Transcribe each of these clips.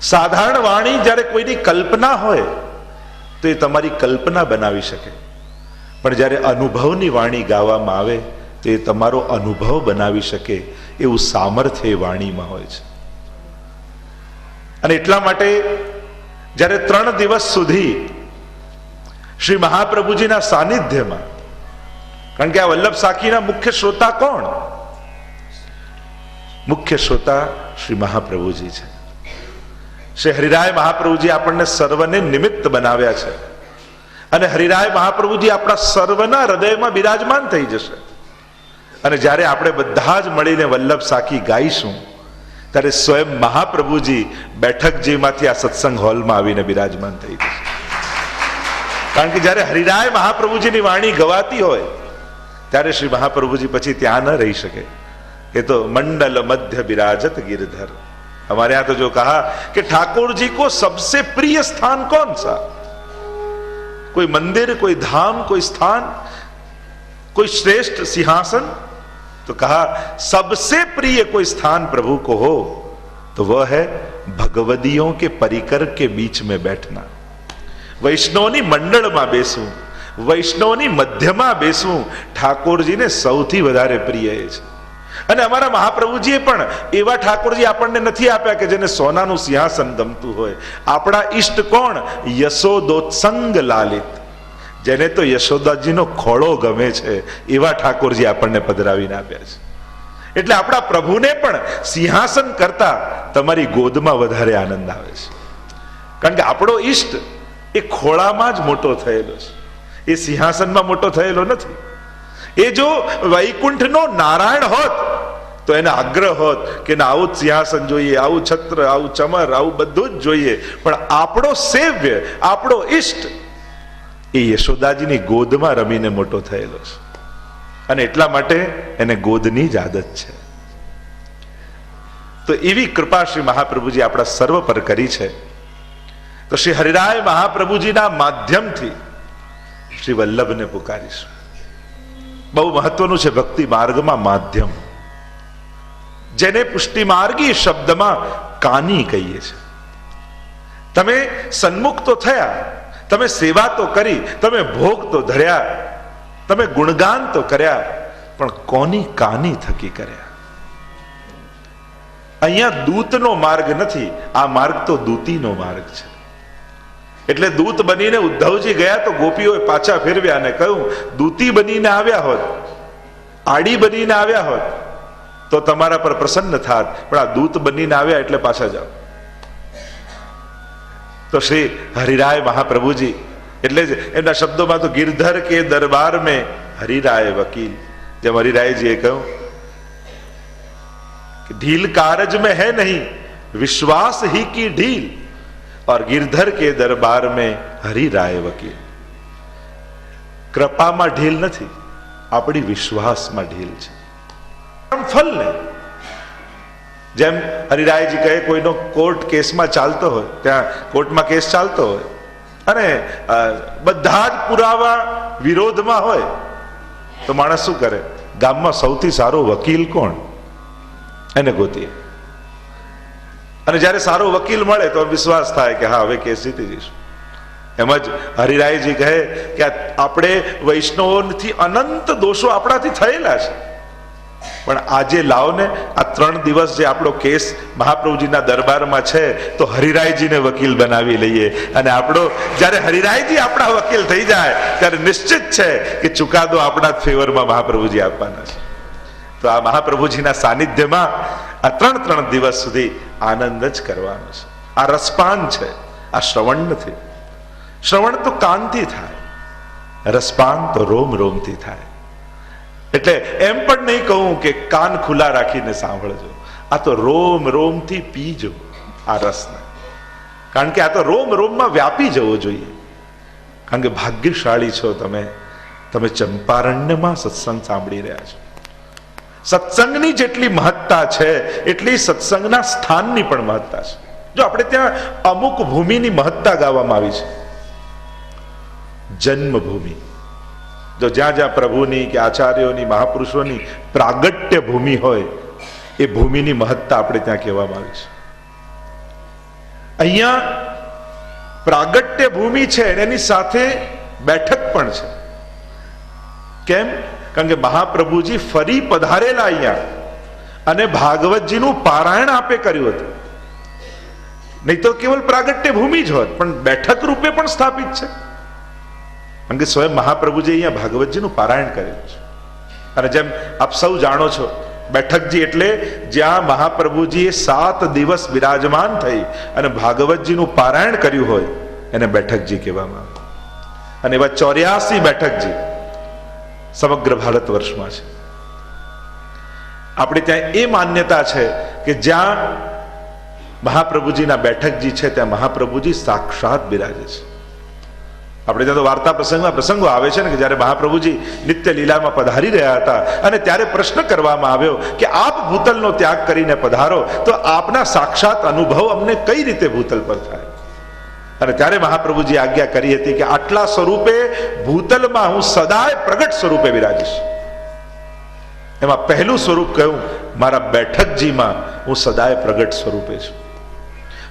સાધારણ વાણી જ્યારે કોઈની કલ્પના હોય, તો એ તમારી કલ્પના બનાવી શકે. પણ જ્યારે અનુભવની વાણી ગાવામાં આવે, તો એ તમારો અનુભવ બનાવી શકે એવું સામર્થ્ય એ વાણીમાં હોય છે. અને એટલા માટે જ્યારે ત્રણ દિવસ સુધી શ્રી મહાપ્રભુજીના સાનિધ્યમાં, કારણ કે આ વલ્લભ સાખીના મુખ્ય શ્રોતા કોણ? મુખ્ય શ્રોતા શ્રી મહાપ્રભુજી છે. શ્રી હરિરાય મહાપ્રભુજી આપણને સર્વને નિમિત્ત બનાવ્યા છે. અને હરિરાય મહાપ્રભુજી આપણા સર્વના હૃદયમાં બિરાજમાન થઈ જશે. અને જ્યારે આપણે બધા જ મળીને વલ્લભ સાકી ગાઈશું, ત્યારે સ્વયં મહાપ્રભુજી બેઠકજીમાંથી આ સત્સંગ હોલમાં આવીને બિરાજમાન થઈ જશે. કારણ કે જ્યારે હરિરાય મહાપ્રભુજીની વાણી ગવાતી હોય, ત્યારે શ્રી મહાપ્રભુજી પછી ત્યાં ન રહી શકે. એ તો મંડલ મધ્ય બિરાજત ગિરધર. हमारे यहाँ तो जो कहा कि ठाकुर जी को सबसे प्रिय स्थान कौन सा कोई मंदिर कोई धाम कोई स्थान कोई श्रेष्ठ सिंहासन तो कहा सबसे प्रिय कोई स्थान प्रभु को हो तो वह है भगवदियों के परिकर के बीच में बैठना વૈષ્ણવની મંડળમાં બેસવું વૈષ્ણવની મધ્યમાં બેસવું ઠાકોરજીને સૌથી વધારે પ્રિય એ છે અને અમારા મહાપ્રભુજીએ પણ એવા ઠાકોરજી આપણને નથી આપ્યા કે જેને સોનાનું સિંહાસન ગમતું હોય. આપણા ઈષ્ટ કોણ? યશોદોત્સંગ લાલિત. જેને તો યશોદાજીનો ખોળો ગમે છે, એવા ઠાકોરજી આપણને પધરાવીને આપ્યા છે. એટલે આપણા પ્રભુને પણ સિંહાસન કરતા તમારી ગોદમાં વધારે આનંદ આવે છે. કારણ કે આપણો ઈષ્ટ એ ખોળામાં જ મોટો થયેલો છે. એ સિંહાસનમાં મોટો થયેલો નથી. એ જો વૈકુંઠનો નારાયણ હોત, તો એને આગ્રહ હોત કે ના, આવું સિંહાસન જોઈએ, આવું છત્ર, આવું ચમર, આવું બધું જ જોઈએ. પણ આપણો સેવ્ય, આપણો ઈષ્ટ એ યશોદાજીની ગોદમાં રમીને મોટો થયેલો છે. અને એટલા માટે એને ગોદની જ આદત છે. તો એવી કૃપા શ્રી મહાપ્રભુજી આપણા સર્વ પર કરી છે. તો શ્રી હરિરાય મહાપ્રભુજીના માધ્યમથી શ્રી વલ્લભને પુકારીશું. બહુ મહત્વનું છે ભક્તિ માર્ગમાં માધ્યમ. જેને પુષ્ટિ માર્ગી શબ્દમાં કાની કહીએ છે. તમે સન્મુખ તો થયા, તમે સેવા તો કરી, તમે ભોગ તો ધર્યા, તમે ગુણગાન તો કર્યા, પણ કોની કાની થકી કર્યા? અહીંયા દૂતનો માર્ગ નથી, આ માર્ગ તો દૂતીનો માર્ગ છે. એટલે દૂત બનીને ઉદ્ધવજી ગયા તો ગોપીઓએ પાછા ફેરવ્યા અને કહ્યું, દૂતી બનીને આવ્યા હોત, આડી બનીને આવ્યા હોત, તો તમારા પર પ્રસન્ન થાત. પણ આ દૂત બનીને આવ્યા એટલે પાછા જાઓ. તો શ્રી હરિરાય મહાપ્રભુજી, એટલે જ એમના શબ્દોમાં તો ગિરધર કે દરબાર મેં હરિરાય વકીલ. જેમ હરિરાયજીએ કહ્યું, ઢીલ કારજ મેં હે નહીં, વિશ્વાસ હી કી ઢીલ. और गिरधर के दरबार में હરિ રાય વકીલ કૃપામાં ઢીલ નથી આપણી વિશ્વાસમાં ઢીલ છે ફલ ને જેમ હરિરાયજી કહે કોઈનો કોર્ટ કેસમાં ચાલતો હોય ત્યાં કોર્ટમાં કેસ ચાલતો હોય અને અ, બધા જ પુરાવા વિરોધમાં હોય તો માણસ શું કરે ગામમાં સૌથી સારો વકીલ કોણ એને ગોતીએ અને જ્યારે સારો વકીલ મળે તો વિશ્વાસ થાય કે હા, હવે કેસ જીતી જઈશું. એમ જ હરિરાયજી કહે કે આપણે વૈષ્ણવોથી અનંત દોષો આપણાથી થયેલા છે. પણ આજે લાવો ને આ ત્રણ દિવસ જે આપણો કેસ મહાપ્રભુજીના દરબારમાં છે, તો હરિરાયજીને વકીલ બનાવી લઈએ. અને આપણો, જ્યારે હરિરાયજી આપણા વકીલ થઈ જાય, ત્યારે નિશ્ચિત છે કે ચુકાદો આપણા ફેવરમાં મહાપ્રભુજી આપવાના છે. તો આ મહાપ્રભુજીના સાનિધ્યમાં આ ત્રણ ત્રણ દિવસ સુધી આનંદ જ કરવાનો છે. આ રસપાન છે, આ શ્રવણ નથી. શ્રવણ તો કાનથી થાય, રસપાન તો રોમ રોમથી થાય. એટલે એમ પણ નહીં કહું કે કાન ખુલ્લા રાખીને સાંભળજો. આ તો રોમ રોમથી પીજો, આ રસને. કારણ કે આ તો રોમ રોમમાં વ્યાપી જવો જોઈએ. કારણ કે ભાગ્યશાળી છો તમે તમે ચંપારણ્યમાં સત્સંગ સાંભળી રહ્યા છો. સત્સંગની જેટલી મહત્તા છે, એટલી સત્સંગના સ્થાનની પણ મહત્તા છે. જો આપણે ત્યાં અમુક ભૂમિની મહત્તા ગાવામાં આવી છે. જન્મભૂમિ. જો જ્યાં જ્યાં પ્રભુની કે આચાર્યોની, મહાપુરુષોની પ્રાગટ્ય ભૂમિ હોય, એ ભૂમિની મહત્તા આપણે ત્યાં કહેવામાં આવી છે. અહીંયા પ્રાગટ્ય ભૂમિ છે એની સાથે બેઠક પણ છે. કેમ? કારણ કે મહાપ્રભુજી ફરી પધારેલા અહીંયા. અને ભાગવતજીનું પારાયણ આપે કર્યું હતું. નહીં તો કેવલ પ્રાગટ્ય ભૂમિ જ હોત, પણ બેઠક રૂપે પણ સ્થાપિત છે. કારણ કે સ્વયં મહાપ્રભુજી અહીંયા ભાગવતજીનું પારાયણ કરેલું છે. અને જેમ આપ સૌ જાણો છો, બેઠકજી એટલે જ્યાં મહાપ્રભુજીએ સાત દિવસ બિરાજમાન થઈ અને ભાગવતજીનું પારાયણ કર્યું હોય, એને બેઠકજી કહેવામાં આવે. અને એવા ચોર્યાસી બેઠકજી સમગ્ર ભારત વર્ષમાં છે. આપણે ત્યાં એ માન્યતા છે કે જ્યાં મહાપ્રભુજીના બેઠકજી છે, ત્યાં મહાપ્રભુજી સાક્ષાત બિરાજે છે. આપણે ત્યાં તો વાર્તા પ્રસંગમાં પ્રસંગો આવે છે ને કે જ્યારે મહાપ્રભુજી નિત્ય લીલામાં પધારી રહ્યા હતા અને ત્યારે પ્રશ્ન કરવામાં આવ્યો કે આપ ભૂતલનો ત્યાગ કરીને પધારો, તો આપના સાક્ષાત અનુભવ અમને કઈ રીતે ભૂતલ પર થાય? અને ત્યારે મહાપ્રભુજી આજ્ઞા કરી હતી કે આટલા સ્વરૂપે ભૂતલમાં હું સદાય પ્રગટ સ્વરૂપે બિરાજીશ. એમાં પહેલું સ્વરૂપ કહ્યું મારા બેઠકજીમાં હું સદાય પ્રગટ સ્વરૂપે છું.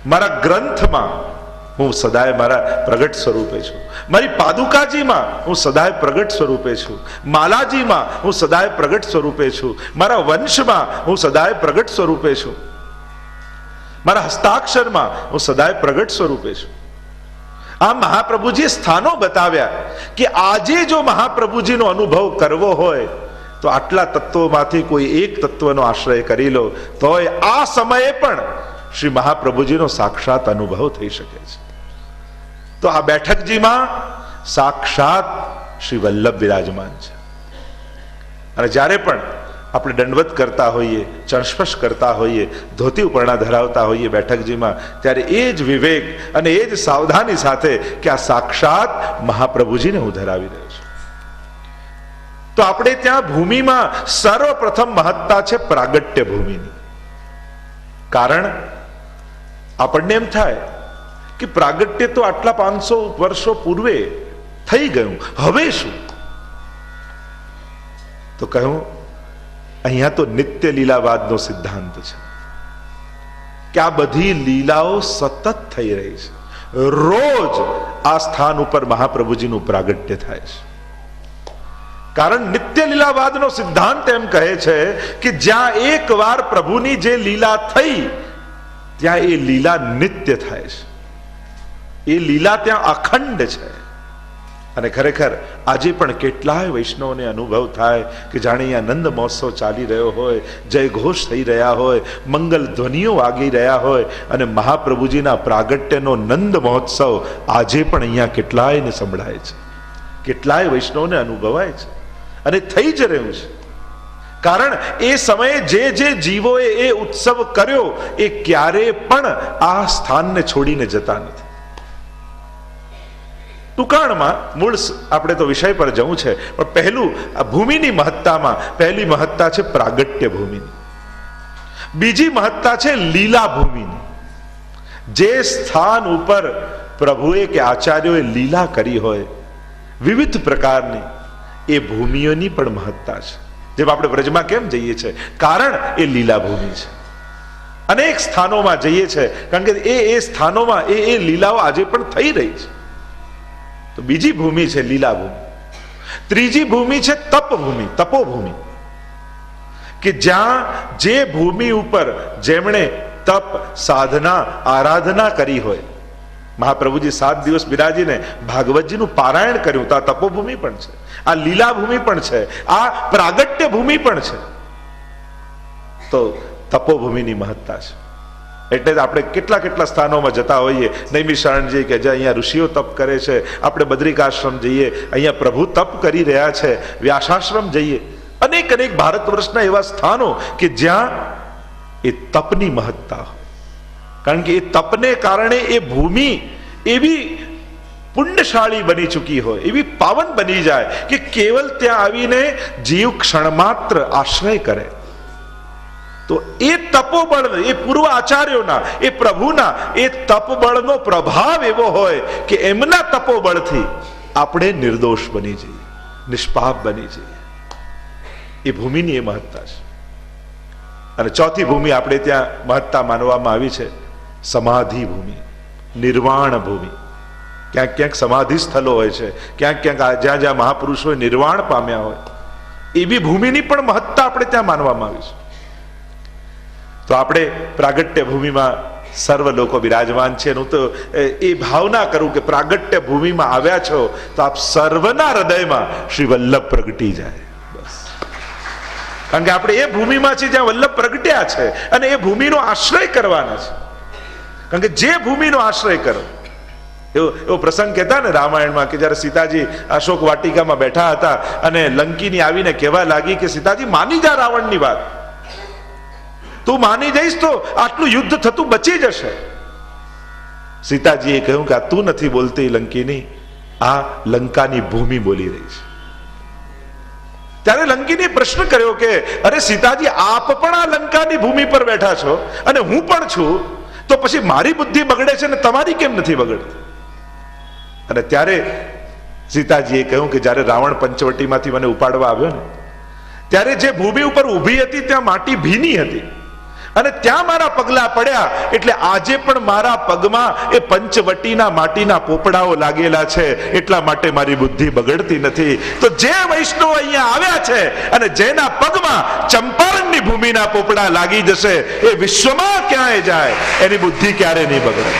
મારા ગ્રંથમાં હું સદાય મારા પ્રગટ સ્વરૂપે છું. મારી પાદુકાજીમાં હું સદાય પ્રગટ સ્વરૂપે છું. માલાજીમાં હું સદાય પ્રગટ સ્વરૂપે છું. મારા વંશમાં હું સદાય પ્રગટ સ્વરૂપે છું. મારા હસ્તાક્ષરમાં હું સદાય પ્રગટ સ્વરૂપે છું. આ મહાપ્રભુજી સ્થાનો બતાવ્યા કે આજે જો મહાપ્રભુજીનો અનુભવ કરવો હોય, તો આટલા તત્વોમાંથી કોઈ એક તત્વનો આશ્રય કરી લો. તોય આ સમયે પણ શ્રી મહાપ્રભુજીનો સાક્ષાત અનુભવ થઈ શકે છે. તો આ બેઠકજીમાં સાક્ષાત શ્રી વલ્લભ વિરાજમાન છે. અને જ્યારે પણ આપણે દંડવત કરતા હોઈએ, ચણસ્પર્શ કરતા હોઈએ, ધોતી ઉપરણા ધરાવતા હોઈએ બેઠકજીમાં, ત્યારે એ જ વિવેક અને એ જ સાવધાની સાથે કે આ સાક્ષાત મહાપ્રભુજીને હું ધરાવી રહ્યો છું. તો આપણે ત્યાં ભૂમિમાં સર્વપ્રથમ મહત્તા છે પ્રાગટ્ય ભૂમિની. કારણ, આપણને એમ થાય કે પ્રાગટ્ય તો આટલા પાંચસો વર્ષો પૂર્વે થઈ ગયું. હવે શું? તો કહ્યું અહીંયા તો નિત્ય લીલાવાદનો સિદ્ધાંત છે કે આ બધી લીલાઓ સતત થઈ રહી છે. રોજ આ સ્થાન ઉપર મહાપ્રભુજીનું પ્રાગટ્ય થાય છે. કારણ નિત્ય લીલાવાદનો સિદ્ધાંત એમ કહે છે કે જ્યાં એકવાર પ્રભુની જે લીલા થઈ, ત્યાં એ લીલા નિત્ય થાય છે. એ લીલા ત્યાં અખંડ છે. અને ખરેખર આજે પણ કેટલાય વૈષ્ણવને અનુભવ થાય કે જાણે અહીંયા નંદ મહોત્સવ ચાલી રહ્યો હોય જય ઘોષ થઈ રહ્યા હોય, મંગલ ધ્વનિઓ વાગી રહ્યા હોય અને મહાપ્રભુજીના પ્રાગટ્યનો નંદ મહોત્સવ આજે પણ અહીંયા કેટલાયને સંભળાય છે. કેટલાય વૈષ્ણવને અનુભવાય છે. અને થઈ જ રહ્યું છે. કારણ એ સમયે જે જે જીવોએ એ ઉત્સવ કર્યો, એ ક્યારે પણ આ સ્થાનને છોડીને જતા નથી. ટૂંકાણમાં મૂળ આપણે તો વિષય પર જવું છે, પણ પહેલું આ ભૂમિની મહત્તામાં પહેલી મહત્તા છે પ્રાગટ્ય ભૂમિની. બીજી મહત્તા છે લીલા ભૂમિની. જે સ્થાન ઉપર પ્રભુએ કે આચાર્યોએ લીલા કરી હોય, વિવિધ પ્રકારની, એ ભૂમિઓની પણ મહત્તા છે. જેમ આપણે વ્રજમાં કેમ જઈએ છીએ કારણ એ લીલા ભૂમિ છે. અનેક સ્થાનોમાં જઈએ છીએ કારણ કે એ એ સ્થાનોમાં એ એ લીલાઓ આજે પણ થઈ રહી છે. તો બીજી ભૂમિ છે લીલા ભૂમિ ત્રીજી ભૂમિ છે તપભૂમિ, તપોભૂમિ. કે જ્યાં જે ભૂમિ ઉપર જેમણે તપ, સાધના, આરાધના કરી હોય, મહાપ્રભુજી સાત દિવસ બિરાજીને ભાગવતજીનું પારાયણ કર્યું, તો આ તપોભૂમિ પણ છે, આ લીલા ભૂમિ પણ છે, આ પ્રાગટ્ય ભૂમિ પણ છે. તો તપોભૂમિની મહત્તા છે. એટલે જ આપણે કેટલા કેટલા સ્થાનોમાં જતા હોઈએ. નૈમિષારણજી કે જે અહીંયા ઋષિઓ તપ કરે છે, આપણે બદ્રિકાશ્રમ જઈએ, અહીંયા પ્રભુ તપ કરી રહ્યા છે, વ્યાસાશ્રમ જઈએ. અનેક અનેક ભારત વર્ષના એવા સ્થાનો કે જ્યાં એ તપની મહત્તા કારણ કે એ તપને કારણે એ ભૂમિ એવી પુણ્યશાળી બની ચૂકી હોય, એવી પાવન બની જાય કે કેવલ ત્યાં આવીને જીવ ક્ષણમાત્ર આશ્રય કરે. તો એ તપોબળ એ પૂર્વ આચાર્યોના, એ પ્રભુના, એ તપબળનો પ્રભાવ એવો હોય કે એમના તપોબળથી આપણે નિર્દોષ બની જઈએ, નિષ્પાપ બની જઈએ. એ ભૂમિની એ મહત્તા છે. અને ચોથી ભૂમિ આપણે ત્યાં મહત્તા માનવામાં આવી છે, સમાધિ ભૂમિ, નિર્વાણ ભૂમિ. ક્યાંક ક્યાંક સમાધિ સ્થળો હોય છે, ક્યાંક ક્યાંક જ્યાં જ્યાં મહાપુરુષોએ નિર્વાણ પામ્યા હોય, એવી ભૂમિની પણ મહત્તા આપણે ત્યાં માનવામાં આવી છે. તો આપણે પ્રાગટ્ય ભૂમિમાં સર્વ લોકો બિરાજમાન છે હું તો એ ભાવના કરું કે પ્રાગટ્ય ભૂમિમાં આવ્યા છો તો આપ સર્વના હૃદયમાં શ્રી વલ્લભ પ્રગટી જાય. બસ. કારણ કે આપણે એ ભૂમિમાં છીએ જ્યાં વલ્લભ પ્રગટ્યા છે અને એ ભૂમિનો આશ્રય કરવાનો છે. કારણ કે જે ભૂમિનો આશ્રય કરો, એવો એવો પ્રસંગ કહેતા ને રામાયણમાં કે જ્યારે સીતાજી અશોક વાટિકામાં બેઠા હતા અને લંકીની આવીને કહેવા લાગી કે સીતાજી માની જા રાવણની વાત. તું માની જઈશ તો આટલું યુદ્ધ થતું બચી જશે. સીતાજીએ કહ્યું કે આ તું નથી બોલતી લંકીની, આ લંકાની ભૂમિ બોલી રહી છે. ત્યારે લંકીને પ્રશ્ન કર્યો કે, અરે સીતાજી, આપ પણ આ લંકાની ભૂમિ પર બેઠા છો અને હું પણ છું, તો પછી મારી બુદ્ધિ બગડે છે ને તમારી કેમ નથી બગડતી? અને ત્યારે સીતાજીએ કહ્યું કે, જ્યારે રાવણ પંચવટીમાંથી મને ઉપાડવા આવ્યો ને, ત્યારે જે ભૂમિ ઉપર ઊભી હતી, ત્યાં માટી ભીની હતી. અને ત્યાં મારા પગલા પડ્યા. એટલે આજે પણ મારા પગમાં એ પંચવટીના માટીના પોપડાઓ લાગેલા છે. એટલા માટે મારી બુદ્ધિ બગડતી નથી. તો જે વૈષ્ણવ અહીંયા આવ્યા છે અને જેના પગમાં ચંપારણની ભૂમિના પોપડા લાગી જશે, એ વિશ્વમાં ક્યાંય જાય? એની બુદ્ધિ ક્યારે નહીં બગડે.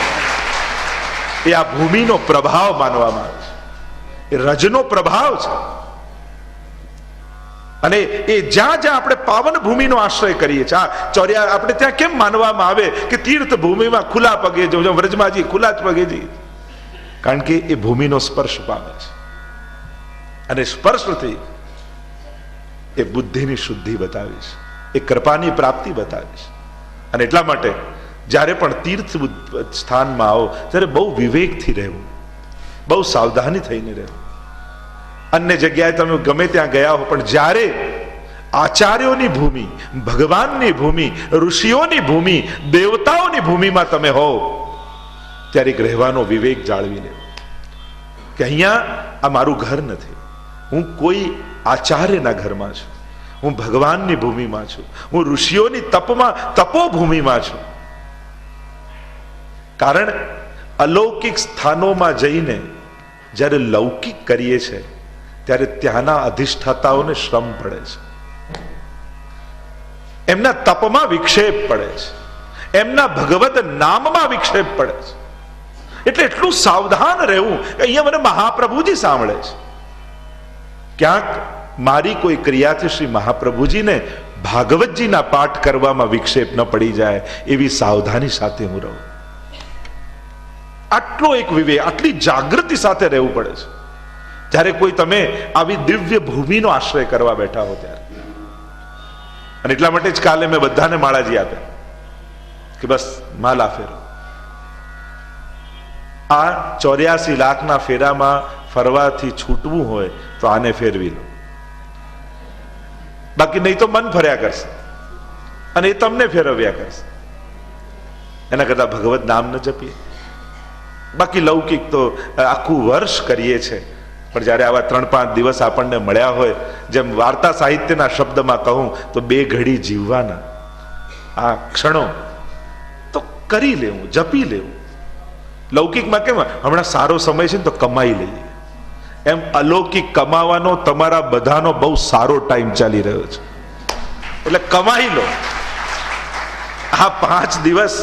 એ આ ભૂમિનો પ્રભાવ માનવામાં આવે છે. એ રજનો પ્રભાવ છે. અને એ જ્યાં જ્યાં આપણે પાવન ભૂમિનો આશ્રય કરીએ છીએ, આ ચોર્યા આપણે ત્યાં કેમ માનવામાં આવે કે તીર્થ ભૂમિમાં ખુલ્લા પગે જો વ્રજમાજી ખુલ્લા જ પગે જઈએ? કારણ કે એ ભૂમિનો સ્પર્શ પામે છે. અને સ્પર્શથી એ બુદ્ધિની શુદ્ધિ બતાવી છે. એ કૃપાની પ્રાપ્તિ બતાવી છે. અને એટલા માટે જ્યારે પણ તીર્થ સ્થાનમાં આવો, ત્યારે બહુ વિવેકથી રહેવું. બહુ સાવધાની થઈને રહેવું. અન્ય જગ્યાએ તમે ગમે ત્યાં ગયા હો, પણ જ્યારે આચાર્યોની ભૂમિ, ભગવાનની ભૂમિ, ઋષિઓની ભૂમિ, દેવતાઓની ભૂમિમાં તમે હો, ત્યારે રહેવાનો વિવેક જાળવીને કે અહીંયા આ મારું ઘર નથી. હું કોઈ આચાર્યના ઘરમાં છું. હું ભગવાનની ભૂમિમાં છું. હું ઋષિઓની તપમાં, તપોભૂમિમાં છું. કારણ અલૌકિક સ્થાનોમાં જઈને જ્યારે લૌકિક કરીએ છીએ ત્યારે ત્યાંના અધિષ્ઠાતાઓને શ્રમ પડે છે. એમના તપમાં વિક્ષેપ પડે છે. એમના ભગવત નામમાં વિક્ષેપ પડે છે. એટલે એટલું સાવધાન રહેવું અહીંયા મને મહાપ્રભુજી સાંભળે છે. ક્યાંક મારી કોઈ ક્રિયાથી શ્રી મહાપ્રભુજીને ભાગવતજીના પાઠ કરવામાં વિક્ષેપ ન પડી જાય એવી સાવધાની સાથે હું રહું. આટલો એક વિવેક, આટલી જાગૃતિ સાથે રહેવું પડે છે. જ્યારે કોઈ તમે આવી દિવ્ય ભૂમિનો આશ્રય કરવા બેઠા હો ત્યારે. અને એટલા માટે જ કાલે મેં બધાને માળાજી આપ્યા કે બસ, માલા ફેરો. આ ચોર્યાસી લાખના ફેરામાં ફરવાથી છૂટવું હોય તો આને ફેરવી લો. બાકી નહીં તો મન ફર્યા કરશે. અને એ તમને ફેરવ્યા કરશે. એના કરતા ભગવત નામ ન જપીએ. બાકી લૌકિક તો આખું વર્ષ કરીએ છીએ પણ જ્યારે આવા ત્રણ પાંચ દિવસ આપણને મળ્યા હોય, જેમ વાર્તા સાહિત્યના શબ્દમાં કહું, તો બે ઘડી જીવવાના. આ ક્ષણો તો કરી લેવું, જપી લેવું. લૌકિકમાં કેમ, હમણાં સારો સમય છે ને તો કમાઈ લઈએ. એમ અલૌકિક કમાવાનો તમારા બધાનો બહુ સારો ટાઈમ ચાલી રહ્યો છે. એટલે કમાઈ લો. આ પાંચ દિવસ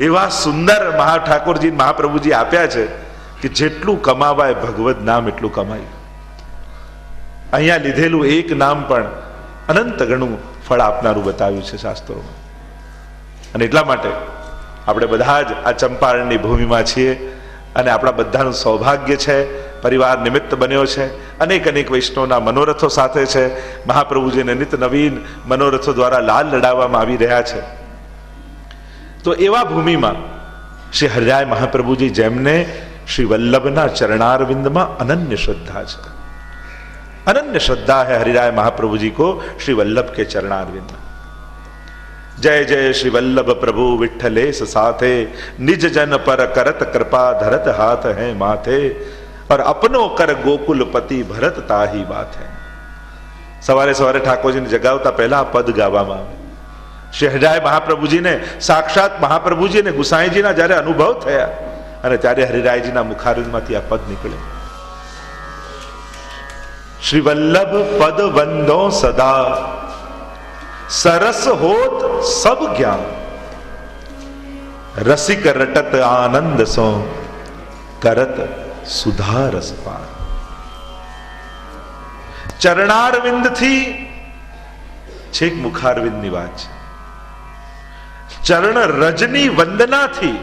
એવા સુંદર મહા ઠાકોરજી મહાપ્રભુજી આપ્યા છે કે જેટલું કમાવાય ભગવદ નામ, એટલું કમાય. અહીંયા લીધેલું એક નામ પણ અનંત ગણું ફળ આપનારું બતાવ્યું છે શાસ્ત્રોમાં. અને એટલા માટે આપણે બધા જ આ ચંપારણની ભૂમિમાં છીએ અને આપણા બધાનું સૌભાગ્ય છે, પરિવાર નિમિત્ત બન્યો છે, અનેક અનેક વૈષ્ણવના મનોરથો સાથે છે, મહાપ્રભુજીને નિત નવીન મનોરથો દ્વારા લાલ લડાવવામાં આવી રહ્યા છે. તો એવા ભૂમિમાં શ્રી હરિરાય મહાપ્રભુજી જેમને શ્રી વલ્લભના ચરણારવિંદમાં અનન્ય શ્રદ્ધા છે अनन्य श्रद्धा है हरिराय महाप्रभु जी को श्री वल्लभ के चरणारविंद जय जय श्री वल्लभ प्रभु विठलेश साथे निज जन पर करत कृपा धरत हाथ है माथे और अपनो कर गोकुलपति भरत ताही बात है સવારે સવારે ઠાકોરજીને જગાવતા પહેલા આ પદ ગાવામાં આવે શ્રી હરિરાય મહાપ્રભુજીને સાક્ષાત મહાપ્રભુજી અને ગુસાઈજીના જ્યારે અનુભવ થયા અને ત્યારે હરિરાયજીના મુખારવિંદમાંથી આ પદ નીકળે શ્રી વલ્લભ પદ વંદો સદા સરસ હોત સબ જ્ઞાન રસિક રટત આનંદ સો કરત સુધા રસપાન ચરણારવિંદથી છેક મુખારવિંદની વાત છે ચરણ રજની વંદનાથી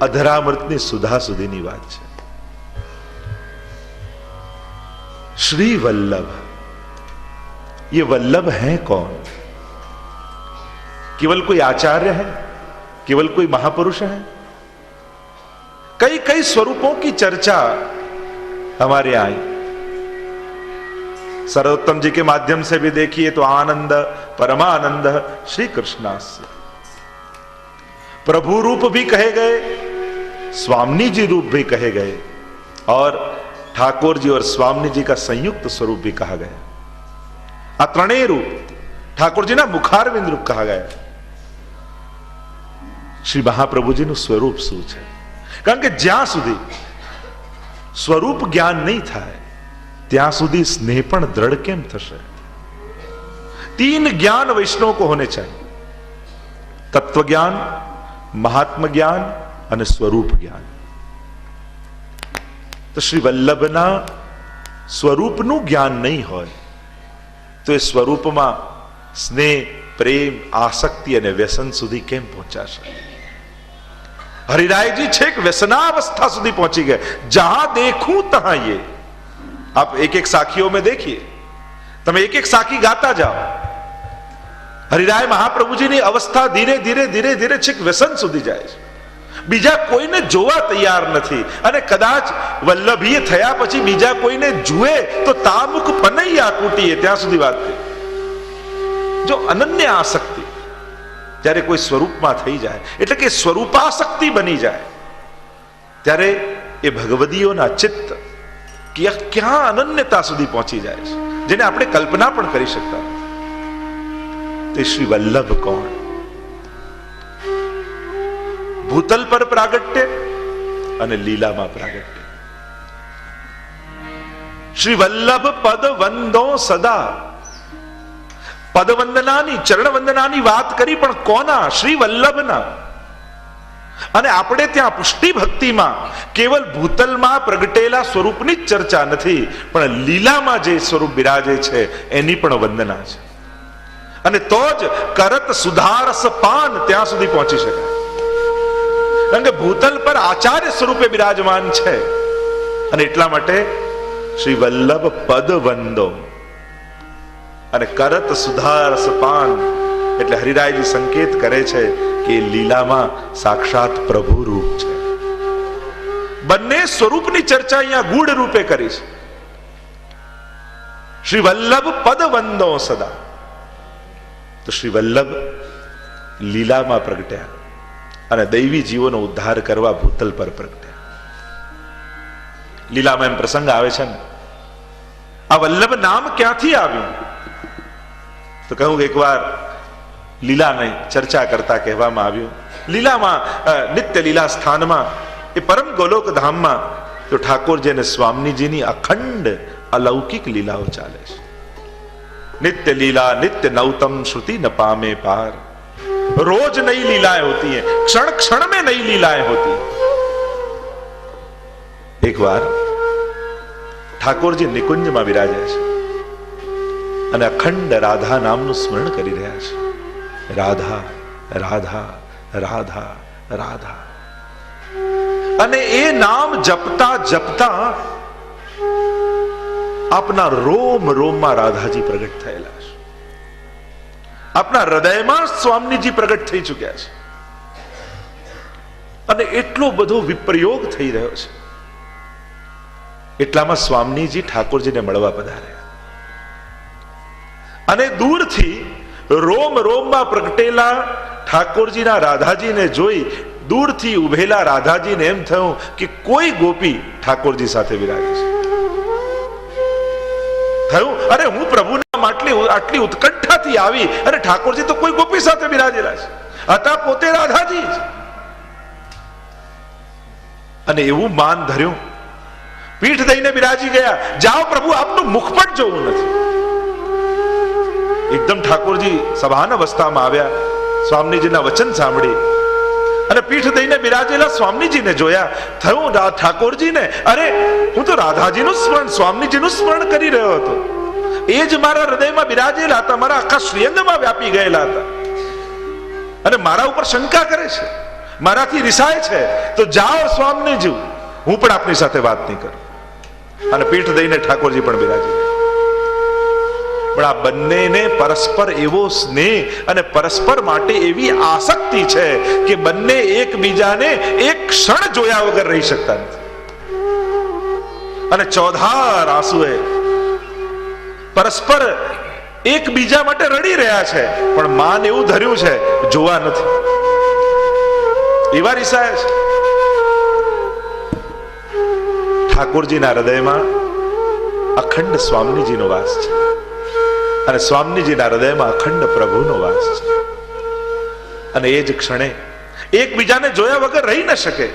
અધરામૃતની સુધા સુધીની વાત છે श्री वल्लभ ये वल्लभ है कौन केवल कोई आचार्य है केवल कोई महापुरुष है कई कई स्वरूपों की चर्चा हमारे यहाँ आई सर्वोत्तम जी के माध्यम से भी देखिए तो आनंद परमानंद श्री कृष्णास्य प्रभु रूप भी कहे गए स्वामी जी रूप भी कहे गए और ठाकुर जी और स्वामी जी का संयुक्त स्वरूप भी कहा गया આ ત્રણેય રૂપ ઠાકોરજીના મુખારવિંદ રૂપ કહા ગયા શ્રી મહાપ્રભુજીનું સ્વરૂપ શું છે કારણ કે જ્યાં સુધી સ્વરૂપ જ્ઞાન નહીં થાય ત્યાં સુધી સ્નેહ પણ દ્રઢ કેમ થશે तीन ज्ञान वैष्णव को होने चाहिए तत्व ज्ञान महात्म ज्ञान અને સ્વરૂપ જ્ઞાન તો શ્રી વલ્લભના સ્વરૂપનું જ્ઞાન નહીં હોય તો એ સ્વરૂપમાં સ્નેહ પ્રેમ આસક્તિ અને વ્યસન સુધી કેમ પહોંચાશે હરિરાયજી છેક व्यसनावस्था સુધી પહોંચી गए जहां देखूं तहां ये आप एक एक साखियों में देखिए તમે એક એક સાખી ગાતા જાઓ હરિરાય મહાપ્રભુજીની અવસ્થા ધીરે ધીરે ધીરે ધીરે છેક વ્યસન સુધી જાય છે બીજા કોઈને જોવા તૈયાર નથી. અને કદાચ વલ્લભી થયા પછી બીજા કોઈને જુએ તો તામુક પનૈયા કૂટીએ, ત્યાં સુધી વાત થઈ. જો અનન્ય આસક્તિ જ્યારે કોઈ સ્વરૂપમાં થઈ જાય, એટલે કે સ્વરૂપાસક્તિ બની જાય, ત્યારે એ ભગવદીઓના ચિત્ત ક્યાં અનન્યતા સુધી પહોંચી જાય છે? જેને આપણે કલ્પના પણ કરી શકતા. તે શ્રી વલ્લભ કોણ? ભૂતલ પર પ્રાગટ્ય અને લીલામાં પ્રાગટ્ય. શ્રી વલ્લભ પદ વંદો સદા. પદ વંદનાની ચરણ વંદનાની વાત કરી પણ કોના? શ્રી વલ્લભના અને આપણે ત્યાં પુષ્ટિ ભક્તિમાં કેવલ ભૂતલમાં પ્રગટેલા સ્વરૂપની જ ચર્ચા નથી, પણ લીલામાં જે સ્વરૂપ બિરાજે છે, એની પણ વંદના છે. અને તો જ કરત સુધારસ પાન ત્યાં સુધી પહોંચી શકાય. કે ભૂતલ પર આચાર્ય સ્વરૂપે બિરાજમાન છે. અને એટલા માટે શ્રી વલ્લભ પદ વંદો અને કરત સુધાર સપાન એટલે હરિરાયજી સંકેત કરે છે કે લીલામાં સાક્ષાત પ્રભુ રૂપ છે. બંને સ્વરૂપની ચર્ચા અહીંયા ગૂઢ રૂપે કરી છે. શ્રી વલ્લભ પદ વંદો સદા. તો શ્રી વલ્લભ લીલામાં પ્રગટ્યા. અને દૈવી જીવોનો ઉદ્ધાર કરવા ભૂતલ પર પ્રગટ્યા. લીલામાં એમ પ્રસંગ આવે છે ને, આ વલ્લભ નામ ક્યાંથી આવ્યું? તો કહું એકવાર લીલાને ચર્ચા કરતા કહેવામાં આવ્યું, લીલામાં નિત્ય લીલા સ્થાનમાં, એ પરમ ગોલોક ધામમાં, તો ઠાકોરજી અને સ્વામીજીની અખંડ અલૌકિક લીલાઓ ચાલે છે. નિત્ય લીલા, નિત્ય નવતમ શ્રુતિ ન પામે પાર. रोज नई लीलाएं होती हैं क्षण क्षण में नई लीलाएं होती हैं एक बार ઠાકોરજી નિકુંજમાં બિરાજ્યા છે અને અખંડ રાધા નામનું સ્મરણ કરી રહ્યા છે રાધા રાધા રાધા રાધા અને એ નામ જપતા જપતા આપના રોમ રોમમાં રાધાજી પ્રગટ થયેલા છે આપના હૃદયમાં સ્વામીજી પ્રગટ થઈ ચુક્યા છે. અને એટલો બધો વિપ્રયોગ થઈ રહ્યો છે. એટલામાં સ્વામીજી ઠાકોરજીને મળવા પધાર્યા. અને દૂરથી રોમ રોમમાં પ્રગટેલા ઠાકોરજીના રાધાજીને જોઈ દૂરથી ઉભેલા રાધાજીને એમ થયું કે કોઈ ગોપી ઠાકોરજી સાથે વિરાજે છે. થયું? અરે હું પ્રભુના માટલી આટલી ઉત્કંઠાથી આવી. અને ઠાકોરજી તો કોઈ ગોપી સાથે બિરાજેલા છે. હતા પોતે રાધાજી અને એવું માન ધર્યું. પીઠ દઈને બિરાજી ગયા. જાઓ પ્રભુ, આપનું મુખ પણ જોવું નથી. એકદમ ઠાકોરજી સભાન અવસ્થામાં આવ્યા. સ્વામીજીના વચન સાંભળી. અને પીઠ દઈને બિરાજેલા સ્વામીજીને જોયા. થયું ઠાકોરજીને, અરે, હું તો રાધાજીનું સ્મરણ, સ્વામીજીનું સ્મરણ કરી રહ્યો હતો. એ જ મારા હૃદયમાં બિરાજેલા હતા, મારા આખા શ્રીઅંગમાં વ્યાપી ગયેલા હતા. અને મારા ઉપર શંકા કરે છે, મારાથી રિસાય છે, તો જાઓ સ્વામને જીવ. હું પણ આપની સાથે વાત નહીં કરું. અને પીઠ દઈને ઠાકોરજી પણ બિરાજી. પણ આ બંનેને પરસ્પર એવો સ્નેહ અને પરસ્પર માટે એવી આસક્તિ છે કે બંને એકબીજાને એક ક્ષણ જોયા વગર રહી શકતા નથી. અને ચોધાર આંસુએ પરસ્પર એકબીજા માટે રડી રહ્યા છે. પણ માન એવું ધર્યું છે, જોવા નથી. એવા રિસાય છે ઠાકોરજીના હૃદયમાં અખંડ સ્વામીજીનો વાસ છે. અને સ્વામીજીના હૃદયમાં અખંડ પ્રભુનો વાસ છે. અને એ જ ક્ષણે એકબીજાને જોયા વગર રહી ન શકે.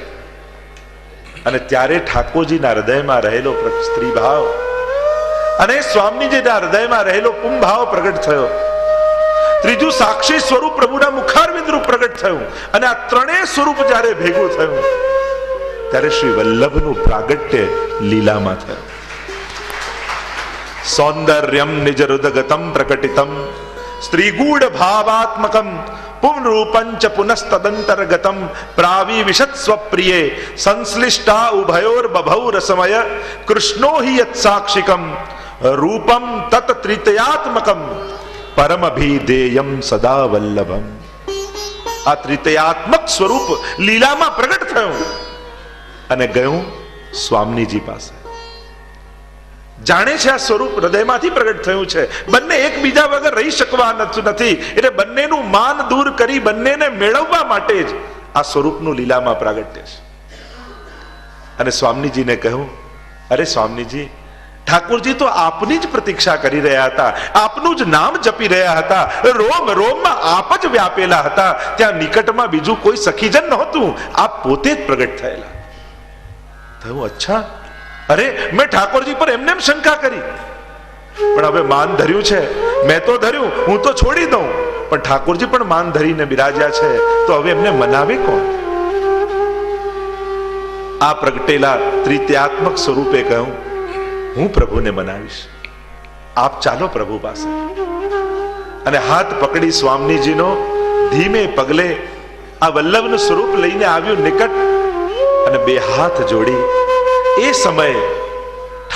અને ત્યારે ઠાકોરજીના હૃદયમાં રહેલો સ્ત્રી ભાવ અને સ્વામીજીના હૃદયમાં રહેલો પું ભાવ પ્રગટ થયો. ત્રીજું સાક્ષી સ્વરૂપ પ્રભુના મુખારવિંદ રૂપ પ્રગટ થયું અને આ ત્રણેય સ્વરૂપ જ્યારે ભેગું થયું, ત્યારે શ્રી વલ્લભનું પ્રાગટ્ય લીલામાં થયું. સૌંદર્યમ નિજ હૃદગતમ પ્રકટિતમ, સ્ત્રીગૂઢ ભાવાત્મકમ પુનરૂપંચ પુનસ્તદંતર્ગતમ, પ્રાવી વિશત સ્વપ્રિયે સંશ્લિષ્ટા ઉભયોર બભૌ રસમય કૃષ્ણો હિ યત સાક્ષિકમ રૂપમ તત ત્રિતયાત્મકમ પરમભિધેયમ સદા વલ્લભમ આ ત્રિતયાત્મક સ્વરૂપ લીલામાં પ્રગટ થયું અને ગયું સ્વામીજી પાસે જાણે છે આ સ્વરૂપ હૃદયમાંથી પ્રગટ થયું છે બંને એકબીજા વગર રહી શકવા નથી એટલે બંનેનું માન દૂર કરી બંનેને મેળવવા માટે જ આ સ્વરૂપનું લીલામાં પ્રાગટ્ય છે અને સ્વામીજીને કહ્યું અરે સ્વામીજી ઠાકોરજી તો આપની જ પ્રતીક્ષા કરી રહ્યા હતા. આપનું જ નામ જપી રહ્યા હતા. રોમ, રોમમાં આપ જ વ્યાપેલા હતા. ત્યાં નિકટમાં બીજું કોઈ સખીજન નહોતું. આપ પોતે જ પ્રગટ થયેલા. થયું અચ્છા. અરે, મેં ઠાકોરજી પર એમને એમ શંકા કરી. પણ હવે માન ધર્યું છે. મેં તો ધર્યું. હું તો છોડી દઉં. પણ ઠાકોરજી પણ માન ધરીને બિરાજ્યા છે. તો હવે એમને મનાવે કોણ? આ પ્રગટેલા ત્રિત્યાત્મક સ્વરૂપે કહ્યું હું પ્રભુને મનાવીશ. આપ ચાલો પ્રભુ પાસે. અને હાથ પકડી સ્વામીજીનો ધીમે પગલે આ વલ્લભનું સ્વરૂપ લઈને આવ્યું નિકટ અને બે હાથ જોડી એ સમયે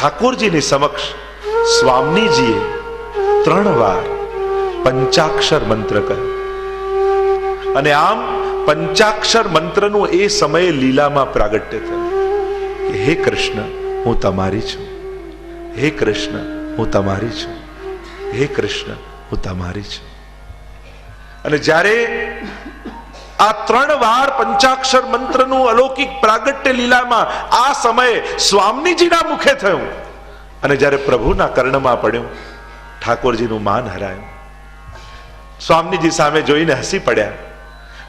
ઠાકોરજીની સમક્ષ સ્વામીજીએ ત્રણ વાર પંચાક્ષર મંત્ર કહ્યું અને આમ પંચાક્ષર મંત્રનું એ સમયે લીલામાં પ્રાગટ્ય થયું કે, હે કૃષ્ણ, હું તમારી છું. હે કૃષ્ણ, હું તમારી છું. હે કૃષ્ણ, હું તમારી છું. અને જ્યારે આ ત્રણ વાર પંચાક્ષર મંત્રનું અલૌકિક પ્રાગટ્ય લીલામાં આ સમયે સ્વામીજીના મુખે થયું અને જ્યારે પ્રભુના કર્ણમાં પડ્યું, ઠાકોરજીનું માન હરાયું. સ્વામીજી સામે જોઈને હસી પડ્યા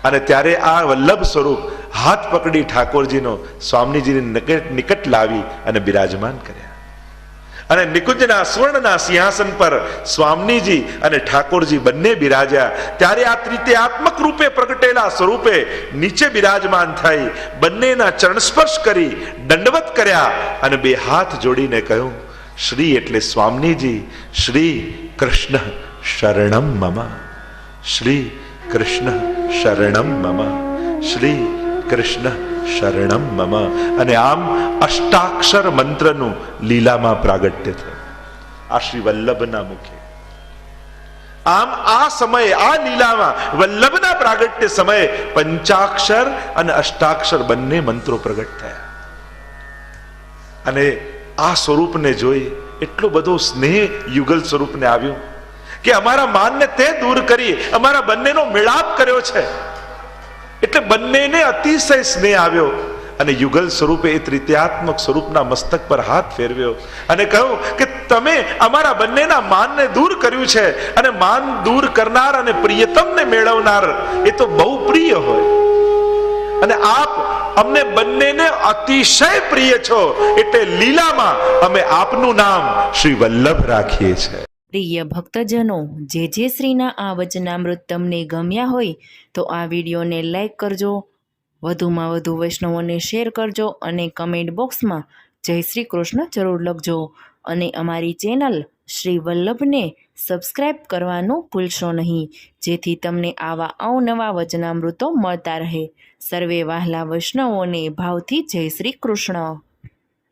અને ત્યારે આ વલ્લભ સ્વરૂપ હાથ પકડી ઠાકોરજીનો સ્વામીજીની નિકટ લાવી અને બિરાજમાન કર્યા. અને નિકુંજના સ્વર્ણના સિંહાસન પર સ્વામીજી અને ઠાકોરજી બંને બિરાજ્યા. ત્યારે આ ત્રિત્યાત્મક રૂપે પ્રગટેલા સ્વરૂપે નીચે બિરાજમાન થઈ બંનેના ચરણ સ્પર્શ કરી દંડવત કર્યા અને બે હાથ જોડીને કહ્યું, શ્રી એટલે સ્વામીજી, શ્રી કૃષ્ણ શરણમ મમ. શ્રી કૃષ્ણ શરણમ મમ. શ્રી કૃષ્ણ શરણમ મમ. અને આમ અષ્ટાક્ષર મંત્રનું લીલામાં પ્રાગટ્ય થયું. આ શ્રી વલ્લભના મુખે. આમ આ સમયે, આ લીલામાં, વલ્લભના પ્રાગટ્ય સમયે પંચાક્ષર અને અષ્ટાક્ષર બંને મંત્રો પ્રગટ થયા. અને આ સ્વરૂપને જોઈ એટલો બધો સ્નેહ યુગલ સ્વરૂપને આવ્યું કે અમારા માનને તે દૂર કરી, અમારા બંનેનો મેળાપ કર્યો છે. એટલે બંનેને અતિશય સ્નેહ આવ્યો અને યુગલ સ્વરૂપે એ ત્રિત્યાત્મક સ્વરૂપના મસ્તક પર હાથ ફેરવ્યો અને કહ્યું કે તમે અમારા બંનેના માનને દૂર કર્યું છે અને માન દૂર કરનાર અને પ્રિયતમને મેળવનાર. એ તો બહુ પ્રિય હોય. અને આપ અમને બંનેને અતિશય પ્રિય છો એટલે લીલામાં અમે આપનું નામ શ્રી વલ્લભ રાખીએ છીએ. પ્રિય ભક્તજનો, જે જે શ્રીના આ વચનામૃત તમને ગમ્યા હોય, તો આ વિડીયોને લાઈક કરજો, વધુમાં વધુ વૈષ્ણવોને શેર કરજો અને કમેન્ટ બોક્સમાં જય શ્રી કૃષ્ણ જરૂર લખજો. અને અમારી ચેનલ શ્રી વલ્લભને સબસ્ક્રાઈબ કરવાનું ભૂલશો નહીં, જેથી તમને આવા અવનવા વચનામૃતો મળતા રહે. સર્વે વહાલા વૈષ્ણવોને ભાવથી જય શ્રી કૃષ્ણ.